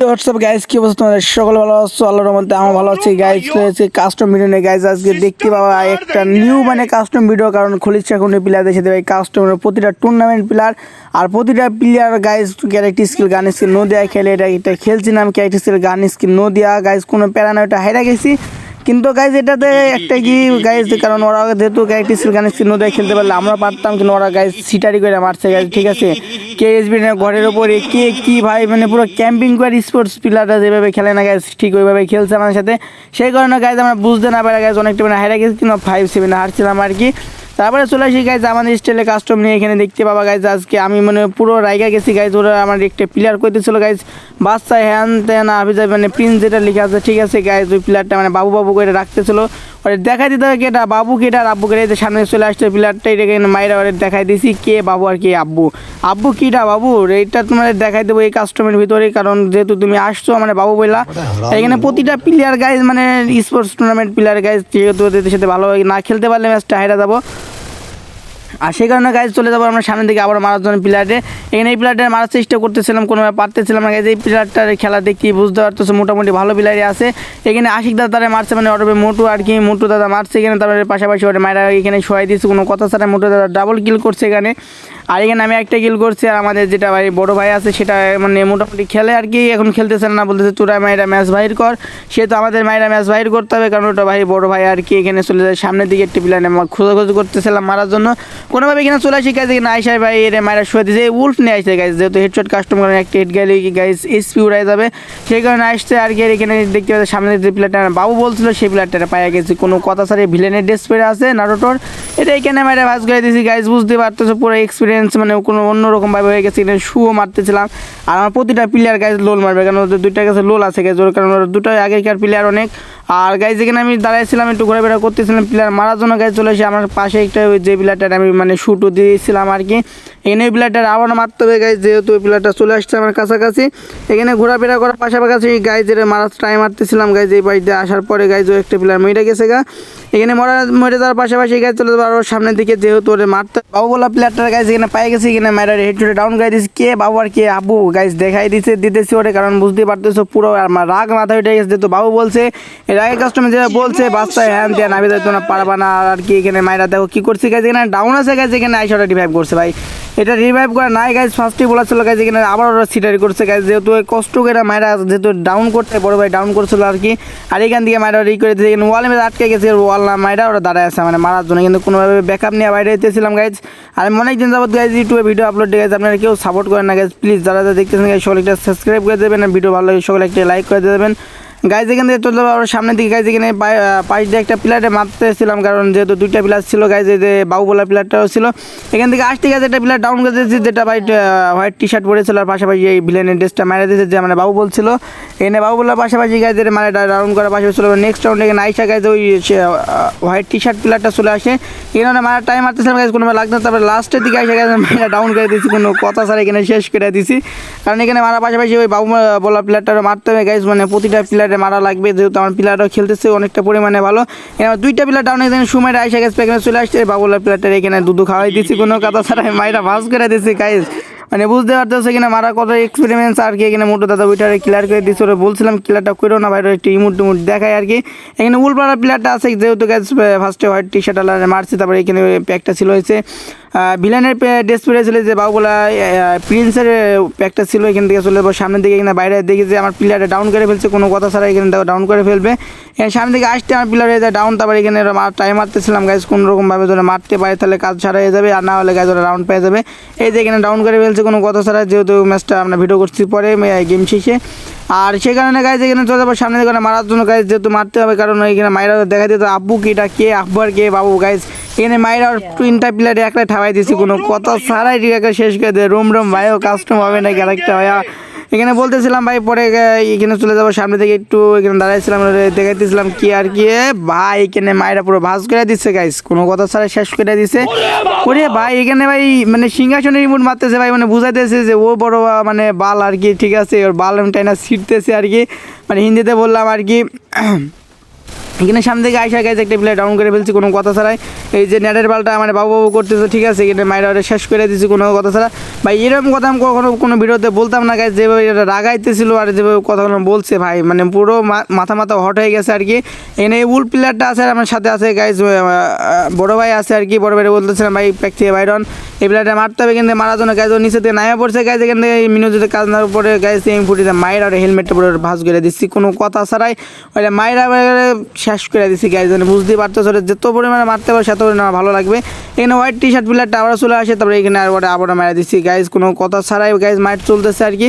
WhatsApp কি অবস্থা তোমাদের? সকল ভালো আছো? আল্লাহর রহমতে আমার ভালো আছি। গাইজ রয়েছে কাস্টম ভিডিও নিয়ে। গাইস আজকে দেখতে পাওয়া একটা নিউ মানে কাস্টম ভিডিও কারণ খলিজ এখন প্লেয়ারদের সাথে। ভাই কাস্টমের প্রতিটা টুর্নামেন্ট প্লেয়ার আর প্রতিটা প্লেয়ার ক্যারেক্টি স্কিল গান স্কিল নদিয়া খেলে। এটা এটা খেলছিলাম ক্যারেক্টার স্কিল গান স্কিল নদিয়া। গাইস কোনো প্যারা না ওটা হেরা গেছি। কিন্তু গাইজ এটাতে একটা কি গাইজ কারণ ওরা যেহেতু একটি গানের চিহ্ন নদিয়া খেলতে পারলে আমরা পারতাম কিন্তু ওরা গাইজ সিটারি করে মারছে গাইজ ঠিক আছে? কে এসবি ঘরের ওপরে কে কি ভাই মানে পুরো ক্যাম্পিং করে স্পোর্টস প্লেয়াররা যেভাবে খেলে না গাইজ ঠিক ওইভাবে খেলছে আমার সাথে। সেই কারণে গাইজ আমরা বুঝতে না পারা গাইজ অনেকটা মানে হারা গেছি কিন্তু ফাইভ সেভেন হারছিলাম আর কি। তারপরে চলে আসি গাইজ আমাদের স্টাইলে কাস্টম নিয়ে এখানে দেখতে পাবা গাইজ আজকে আমি মানে পুরো রাইগা গেছি গাইজ ওরা আমার একটা প্লেয়ার করতেছিল গাইজ বাচ্চা হ্যান ত্যান আভিজা মানে প্রিন্স যেটা লিখে আছে ঠিক আছে গাইজ ওই প্লেয়ারটা মানে বাবু বাবু করে রাখতেছিল। ওরে দেখাই দিতে হবে কেটা বাবু কেটা আর আব্বু কেটা সামনে চলে আসছে প্লেয়ারটা এটাকে মায়েরা ওরে দেখাই দিছি কে বাবু আর কে আব্বু। আব্বু কিটা বাবু? এইটা তোমার দেখাই দেবো এই কাস্টমের ভিতরে কারণ যেহেতু তুমি আসছো মানে বাবু বললা এখানে প্রতিটা প্লেয়ার গাইজ মানে স্পোর্টস টুর্নামেন্ট প্লেয়ার গাইজ যেহেতু ওদের সাথে ভালোভাবে না খেলতে পারলে ম্যাচটা হেরা যাব। আর সেই কারণে গাইজ চলে যাব আমরা সামনের দিকে আবার মারার জন্য প্লেয়ারে এখানে এই প্লেয়ারটা মারার চেষ্টা করতেছিলাম, কোনোভাবে পারতেছিলাম না গাইজ এই প্লেয়ারটার খেলা দেখি বুঝতে পারতেছে? মোটামুটি ভালো প্লেয়ারই আছে। এখানে আশিক দাদা তারা মারছে মানে অটোপে মোটু আর কি, মোটু দাদা মারছে এখানে। তারপরে পাশাপাশি ওটা মায়েরা এখানে শোয়াই দিয়েছে, কোনো কথা ছাড়া মোটু দাদা ডাবল কিল করছে এখানে। আর এখানে আমি একটা কিল করছি, আর আমাদের যেটা ভাই, বড় ভাই আছে, সেটা মানে মোটামুটি খেলে আর কি, এখন খেলতেছে না, বলতেছে তোরা মায়েরা ম্যাচ বাহির কর। সে তো আমাদের মায়েরা ম্যাচ বাহির করতে হবে, কারণ ওটা ভাই, বড় ভাই আর কি, এখানে চলে যায়। সামনের দিকে একটি প্লেয়ার খোঁজাখুঁজি করতেছিলাম মারার জন্য। কোনোভাবে কিনা চলে আসি গাইজ এখানে আইসাই ভাই এর মায়েরা শুয়ে দিয়েছে। উল্ফ নিয়ে আসছে গাইজ যেহেতু হেডশট কাস্টমার একটা হেড গেলে গাইজ এসপি উড়াই যাবে। সেই কারণে আসছে আর কি এখানে দেখতে পাচ্ছি সামনে যে প্লেয়ারটা বাবু বলছিল, সেই প্লেয়ারটা পাইয়া গেছি। কোনো কথা ছাড়িয়ে ভিলেনের ড্রেস পরে আছে নাটোটোর এটা এখানে মায়েরা ভাজ করে দিয়েছি গাইজ বুঝতে পারতেছো, পুরো এক্সপিরিয়েন্স মানে কোনো অন্যরকমভাবে হয়ে গেছে, এখানে শুও মারতেছিলাম। আর আমার প্রতিটা প্লেয়ার গাইজ লোল মারবে, কারণ ওদের দুইটা কাছে লোল আছে গাইজ ওর কারণ ওর দুটো আগেকার প্লেয়ার অনেক। আর গাইজ এখানে আমি দাঁড়াইছিলাম, একটু ঘোরাফেরা করতেছিলাম প্লেয়ার মারার জন্য গাইজ চলে এসে আমার পাশে একটা ওই যে প্লেয়ারটা আমি মানে শুটও দিয়েছিলাম আর কি এখানে ওই প্লেয়ারটা আবার মারতে হবে গাইজ যেহেতু ওই প্লেয়ারটা চলে আসছে আমার কাছাকাছি। এখানে ঘোরাফেরা করার পাশাপাশি গাইজের মারার ট্রাই মারতেছিলাম গাইজ এই বাড়িতে আসার পরে গাইজ ও একটা প্লেয়ার মেরে গেছে গা। এখানে মরা, মরে যাওয়ার পাশাপাশি গাইজ চলে যাব আরও সামনের দিকে যেহেতু ওরে মারতে বাবু বলা প্লেয়ারটার গাইজ এখানে পাই গেছে, এখানে মায়ের হেড চুটে ডাউন গাই দিয়েছি। কে বাবু আর কে আবু গাইজ দেখাই দিতে দিতেছি ওরে, কারণ বুঝতে পারতেছো, পুরো আমার রাগ মাথা উঠে গেছে, যেহেতু বাবু বলছে, এর আগে কাস্টমার যেটা বলছে, বাচ্চায় হ্যান ত্যান আমি তো না পারবা না, আর কি, এখানে মায়েরা দেখো কি করছে গাইজ এখানে ডাউন আছে গাইজ এখানে আইসাটা রিভাইভ করছে ভাই। এটা রিভাইভ করা নাই গাইজ ফার্স্টেই বলা ছিল গাইজ এখানে আবার ওরা সিটারি করছে গাইজ যেহেতু কষ্ট করে মায়েরা যেহেতু ডাউন করতে বড় ভাই ডাউন করছিল আর কি। আর এখান থেকে মায়েরা রি করে দিয়েছে এখানে ওয়ালের মধ্যে আটকে গেছে ওয়াল না, মায়েরা ওরা দাঁড়ায় আছে মানে মারার জন্য। কিন্তু কোনোভাবে ব্যাকআপ নিয়ে বাইরে যেতেছিলাম গাইজ আর আমি অনেক দিন যাবত গাইজ ইউটিউবে ভিডিও আপলোড দিয়ে গেছে আপনারা কেউ সাপোর্ট করেন না গাইজ প্লিজ যারা যারা দেখতেছেন গাইজ সকলে একটা সাবস্ক্রাইব করে দেবেন, আর ভিডিও ভালো লাগে, সকলে একটা লাইক করে দেবেন। গাইজ এখান থেকে চলে যাব আবার সামনের দিকে। গাইজ এখানে পাশ দিয়ে একটা প্লেয়ারে মারতেছিলাম, কারণ যেহেতু দুইটা প্লেয়ার ছিল গাইজ এই যে বাবু বলা প্লেয়ারটাও ছিল। এখান থেকে আসতে গেছে একটা প্লেয়ার ডাউন করে দিয়েছি, যেটা ভাই হোয়াইট টি শার্ট পরেছিল, আর পাশাপাশি এই ভিলেনের ড্রেসটা মারা দিয়েছে, যে মানে বাবু বলছিল এখানে বাবু বলার পাশাপাশি গাইজের মানে ডাউন করার পাশাপাশি ছিল নেক্সট রাউন্ডে এখানে আইসা গাইজ ওই হোয়াইট টি শার্ট প্লেয়ারটা চলে আসে। এখানে মারা টাইম মারতেছিলাম গাইজ কোনো লাগতো তারপরে লাস্টের দিকে আইসা গাইজ মারা ডাউন করে দিয়েছি, কোনো কথা ছাড়া এখানে শেষ করে দিয়েছি। কারণ এখানে মারা পাশাপাশি ওই বাবু বলা প্লেয়ারটা মারতে হবে গাইজ মানে প্রতিটা প্লেয়ারে মারা লাগবে, যেহেতু আমার প্লেয়ারও খেলতেছে, অনেকটা পরিমাণে ভালো। এখানে দুইটা প্লেয়ার ডাউন এখানে সময় আইসা গেছে এখানে চলে আসছে বাবুলার প্লেয়ারটা এখানে দুধু খাওয়াই দিচ্ছি কোনো কথা ছাড়া মাইরা ভাস করে দিচ্ছি গাইজ মানে বুঝতে পারতেছে এখানে মারা কত এক্সপেরিমেন্স আর কি এখানে মোটো দাদা ওইটারে ক্লিয়ার করে দিচ্ছে ওরা বলছিলাম ক্লিয়ারটা করো না, ভাই একটু ইমুট টুমুট দেখায় আর কি। এখানে উলপাড়া প্লেয়ারটা আছে, যেহেতু গাছ ফার্স্টে হোয়াইট টি শার্ট আলাদা মারছে, তারপরে এখানে প্যাকটা ছিল হয়েছে। ভিলেনের ড্রেস পরে ছিল যে বাবুগুলা প্রিন্সের প্যাকটা ছিল এখান থেকে চলে যাব, সামনের দিকে এখানে বাইরে দেখি যে আমার প্লেয়ারটা ডাউন করে ফেলছে, কোনো কথা ছাড়া এখানে ডাউন করে ফেলবে। সামনে দিকে আসতে আমার প্লেয়ার যায় ডাউন তারপর এখানে টাইম মারতেছিলাম গাছ কোনো রকমভাবে ধরে মারতে পারে, তাহলে কাজ ছাড়া হয়ে যাবে, আর না হলে গাছ ওরা রাউন্ড পেয়ে যাবে। এই যে এখানে ডাউন করে ফেলছে, কোনো কথা ছাড়া, যেহেতু ম্যাচটা আমরা ভিডিও করছি পরে গেম শেষে। আর সেই কারণে গাইজ এখানে চলে যাব সামনে দিকে মারার জন্য গাইজ যেহেতু মারতে হবে, কারণ এখানে মায়েরা দেখা দিত আব্বু কিটা কে, আব্বু আর কে, বাবু গাইজ এখানে মায়েরা তিনটা প্লেয়ারে একটা ঠাবাই দিছি কোনো কথা ছাড়াই টিকাকে শেষ করে দেয়। রোম রোম ভাইও কাস্টম হবে না ক্যারেক্টার ভাইয়া। এখানে বলতেছিলাম ভাই পরে এখানে চলে যাব সামনে থেকে একটু এখানে দাঁড়াইছিলাম দেখাইতেছিলাম কি আর কি। ভাই এখানে মায়েরা পুরো ভাস করে দিচ্ছে গাইস কোনো কথা ছাড়া শেষ করে দিচ্ছে ওরে ভাই এখানে ভাই মানে সিংহাসনের রিমোট মারতেছে ভাই মানে বুঝাইতেছে যে ও বড় মানে বাল আর কি ঠিক আছে ওর বাল টাইনা ছিটতেছে আর কি। মানে হিন্দিতে বললাম আর কি এখানে সামনে থেকে আইসা গাইজ একটা প্লেয়ার ডাউন করে ফেলছি, কোনো কথা ছাড়াই। এই যে নেটের বালটা আমার বাবু বাবু করতেছে, ঠিক আছে? এখানে মাইরা শেষ করে দিয়েছি কোনো কথা ছাড়া। ভাই, এরকম কথা আমি কখনো কোনো ভিডিওতে বলতাম না গাইজ যেভাবে এটা রাগাইতেছিল আর যেভাবে কথাগুলো বলছে ভাই মানে পুরো মাথা মাথা হট হয়ে গেছে আর কি। এখানে উল প্লেয়ারটা আছে আর আমার সাথে আছে গাইজ বড় ভাই আছে আর কি, বড় ভাই বলতেছিলাম ভাই প্যাক বাইরন এই প্লেয়ারটা মারতে হবে কিন্তু মারার জন্য গাইজ নিচে থেকে নামে পড়ছে গাইজ এখান থেকে মিনু যদি কাজ না পরে গাইজ এম ফুটিতে মায়ের আর হেলমেটটা পরে ভাস করে দিচ্ছি, কোনো কথা ছাড়াই। ওইটা মায়েরা শেষ করে দিচ্ছি গাইজ মানে বুঝতেই পারতেছো যত পরিমাণে মারতে পারে, সেত পরিমাণে ভালো লাগবে। এখানে হোয়াইট টি শার্ট প্লেয়ারটা আবার চলে আসে, তারপরে এখানে আর আবার মারা দিচ্ছি কোনো কথা ছাড়াই গাইজ মাইট চলতেছে আর কি।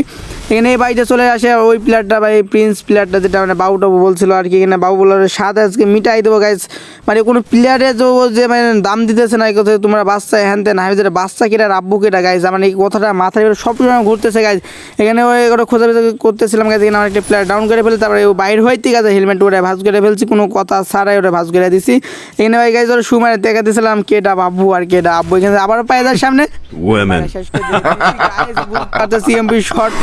এখানে এই বাড়িতে চলে আসে ওই প্লেয়ারটা বা এই প্রিন্স প্লেয়ারটা যেটা মানে বাবু টাবু বলছিল আর কি। এখানে বাবু বলার স্বাদ আজকে মিটাই দেবো গাইজ মানে কোনো প্লেয়ারে যে ও যে মানে দাম দিতেছে না এই কথা তোমরা বাচ্চা হ্যান তেন আমি যেটা বাচ্চা কিটা রাব্বু কিটা গাইজ মানে এই কথাটা মাথায় সব সময় ঘুরতেছে গাইজ এখানে ওই ওটা খোঁজা করতেছিলাম গাইজ এখানে আমার একটা প্লেয়ার ডাউন করে ফেলে তারপরে বাইর হইতে গেছে হেলমেট ওটা ভাজ করে ফেলছি কোনো কথা ছাড়াই ওটা ভাজ করে দিছি। এখানে ভাই গাইজ ওরা সুমারে দেখা দিয়েছিলাম কেটা বাবু আর কেটা আব্বু। এখানে আবার পায়ে সামনে। Women. সিএমপি শর্ট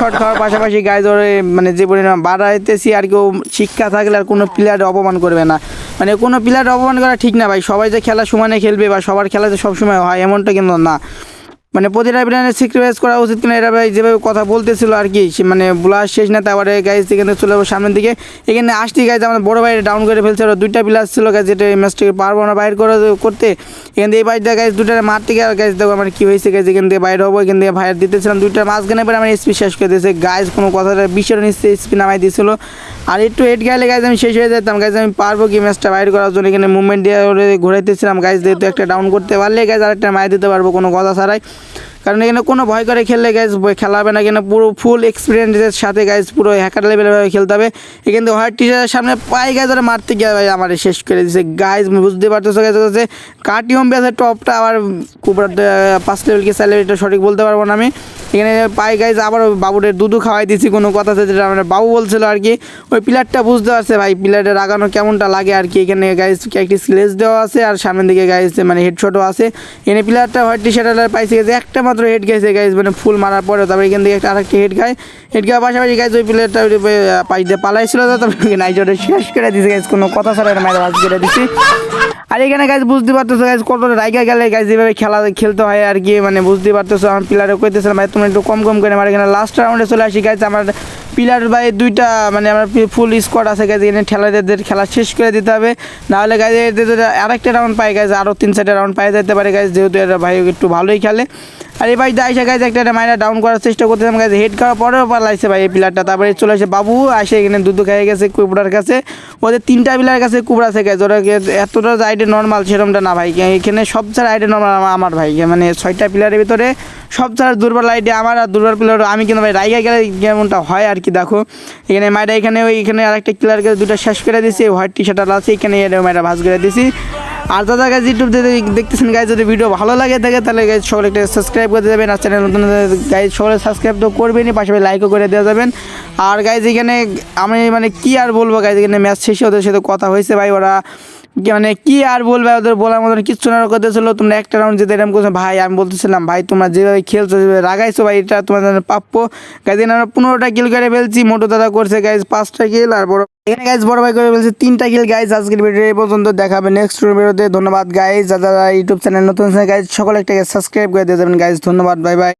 শর্ট খাওয়ার পাশাপাশি গায়ে ধরে মানে যে পরিমাণ বাড়াইতেছি, আর কেউ শিক্ষা থাকলে আর কোনো প্লেয়ার অপমান করবে না মানে কোনো প্লেয়ার অপমান করা ঠিক না ভাই, সবাই যে খেলা সমানে খেলবে বা সবার খেলাতে সবসময় হয়, এমনটা কিন্তু না মানে প্রতিটা প্লেয়ারের স্যাক্রিফাইস করা উচিত কিনা এটা ভাই যেভাবে কথা বলতেছিল আর কি মানে ব্লাস শেষ না তারপরে গাইজ এখানে চলে যাব সামনের দিকে। এখানে আসতে গাইজ আমার বড় ভাই ডাউন করে ফেলছে, ওরা দুইটা প্লেয়ার ছিল গাইজ যেটা এই ম্যাচটাকে পারব না বাইর করে করতে। এখান থেকে এই বাইরটা গাইজ দুটা থেকে, আর গাইজ দেখো আমার কী হয়েছে গাইজ এখান থেকে বাইর হব, এখান থেকে ভাইয়ের দিতেছিলাম দুইটা মাঝখানে পরে আমার স্পিড শেষ করে দিয়েছে। গাইজ কোনো কথা বিশের নিচে স্পি নামাই দিয়েছিল। আর একটু হেড গেলে গাইজ আমি শেষ হয়ে যেতাম। গাইজ আমি পারব কি ম্যাচটা বাইর করার জন্য? এখানে মুভমেন্ট দিয়ে ঘুরাইতেছিলাম। গাইজ যেহেতু একটা ডাউন করতে পারলে গাইজ আরেকটা মায়ের দিতে পারব, কোনো কথা ছাড়াই। কারণ এখানে কোনো ভয় করে খেললে গ্যাস খেলাবে না। এখানে পুরো ফুল এক্সপিরিয়েন্সের সাথে গ্যাস পুরো হ্যাকার লেভেলভাবে খেলতে হবে। এখানে হোয়াইট টিচারের সামনে পায়ে গ্যাস ওরা মারতে গিয়ে ভাই আমার শেষ করে দিচ্ছে গাইজ বুঝতে পারতেছো গ্যাস হচ্ছে কাটিয়ম বেসের টপটা আবার খুব পাঁচ লেভেল কি চার এটা সঠিক বলতে পারব না আমি। এখানে পাই গাইজ আবার বাবুদের দুধু খাওয়াই দিয়েছি কোনো কথা আছে যেটা আমার বাবু বলছিল আর কি। ওই প্লেয়ারটা বুঝতে পারছে ভাই প্লেয়ারের লাগানো কেমনটা লাগে আর কি। এখানে গাইজ একটি স্লেজ দেওয়া আছে আর সামনের দিকে গাইজ মানে হেডশটও আছে। এখানে প্লেয়ারটা হোয়াইট টি শার্ট পাইছে গেছে একটা মাত্র হেড গেছে গাইজ মানে ফুল মারার পরে তারপরে এখান থেকে একটা আরেকটা হেড খায়। হেড খাওয়ার পাশাপাশি গাইজ ওই প্লেয়ারটা পাই দিয়ে পালাইছিল। তারপরে নাইজরে শেষ করে দিয়েছে গাইজ কোনো কথা ছাড়া মায়ের ভাজ করে দিচ্ছি আর এখানে গাছ বুঝতে পারতেছো গাছ কত রাইগা গেলে গাছ যেভাবে খেলা খেলতে হয় আর কি মানে বুঝতে পারতেছো। আমার প্লেয়ারে কইতেছিলাম, ভাই তুমি একটু কম কম করে আমার এখানে লাস্ট রাউন্ডে চলে আসি গাছ আমার পিলার ভাই দুইটা মানে আমার ফুল স্কোয়াড আছে গাছ এখানে ঠেলাদের খেলা শেষ করে দিতে হবে। নাহলে গাছ আর একটা রাউন্ড পায় গাছ আরও তিন চারটা রাউন্ড পাই যেতে পারে গাছ যেহেতু এরা ভাই একটু ভালোই খেলে। আর এই ভাই দাইসা গাইজ একটা একটা মাইনা ডাউন করার চেষ্টা করতেছিলাম গাইজ হেড খাওয়ার পরেও পালাইছে ভাই এই প্লেয়ারটা তারপরে চলে আসে বাবু, আসে এখানে দুধ খেয়ে গেছে কুবরার কাছে। ওদের তিনটা প্লেয়ার কাছে কুবরা আছে গাইজ ওরা এতটা আইডে নর্মাল সেরকমটা না ভাই। এখানে সব ছাড়া আইডে নর্মাল আমার ভাই মানে ছয়টা প্লেয়ারের ভিতরে সব ছাড়া দুর্বল আইডে আমার আর দুর্বল প্লেয়ার আমি কিন্তু ভাই রাইগা গেলে যেমনটা হয় আর কি, দেখো। এখানে মাইটা এখানে ওই এখানে আরেকটা প্লেয়ারকে দুটো শেষ করে দিয়েছি হোয়াইট টি শার্ট আছে এখানে মাইটা ভাজ করে দিয়েছি। আর দাদা গাইজ ইউটিউব দেখতেছেন গাইজ যদি ভিডিও ভালো লাগে, থাকে তাহলে গাইজ সকলে একটা সাবস্ক্রাইব করে দেবেন আর চ্যানেল নতুন গাইজ সকলে সাবস্ক্রাইব তো করবেনই পাশাপাশি লাইকও করে দেওয়া যাবেন। আর গাইজ এখানে আমি মানে কি আর বলব গাইজ এখানে ম্যাচ শেষে ওদের সাথে কথা হয়েছে ভাই, ওরা মানে কি আর বলবে? ওদের বলার মতন কিচ্ছু না। করতেছিল তোমরা একটা রাউন্ড যেতে এরকম করছ। ভাই, আমি বলতেছিলাম, ভাই, তোমরা যেভাবে খেলছো, যেভাবে রাগাইছো, ভাই, এটা তোমাদের প্রাপ্য। গাইজ আমরা পনেরোটা কিল করে ফেলছি। মোটো দাদা করছে গাইজ পাঁচটা কিল আর বড় এখানে গাইজ বড় ভাই করে ফেলছে তিনটা কিল গাইজ আজকের ভিডিও এই পর্যন্ত দেখাবে নেক্সট ভিডিওতে। ধন্যবাদ গাইজ যারা ইউটিউব চ্যানেল নতুন গাইজ সকলে একটা সাবস্ক্রাইব করে দিয়ে যাবেন। গাইজ ধন্যবাদ বাই বাই